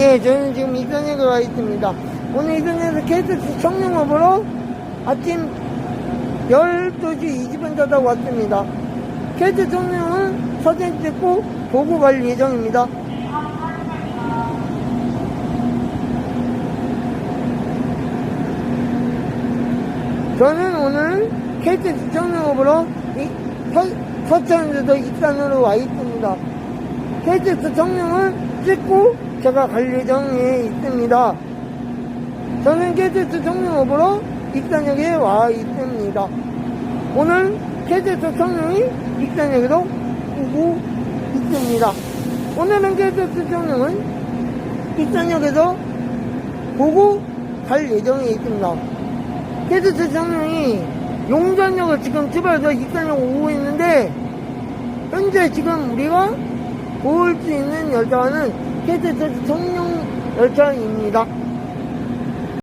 예, 저는 지금 이선역에 와 있습니다. 오늘 이선역에서 KTX 청룡업으로 아침 12시 20분 자다고 왔습니다. KTX 청룡은 사진 찍고 보고 갈 예정입니다. 저는 오늘 KTX 청룡업으로 서천에서 익산으로 와 있습니다. KTX 청룡을 찍고 제가 갈 예정에 있습니다. 저는 KTX 청룡업으로 익산역에 와 있습니다. 오늘 KTX 청룡이 익산역에도 오고 있습니다. 오늘은 KTX 청룡은 익산역에서 보고 갈 예정에 있습니다. KTX 청룡이 용산역을 지금 출발해서 익산역 오고 있는데 현재 지금 우리가 볼수 있는 열차는 KTX 청룡 열차입니다.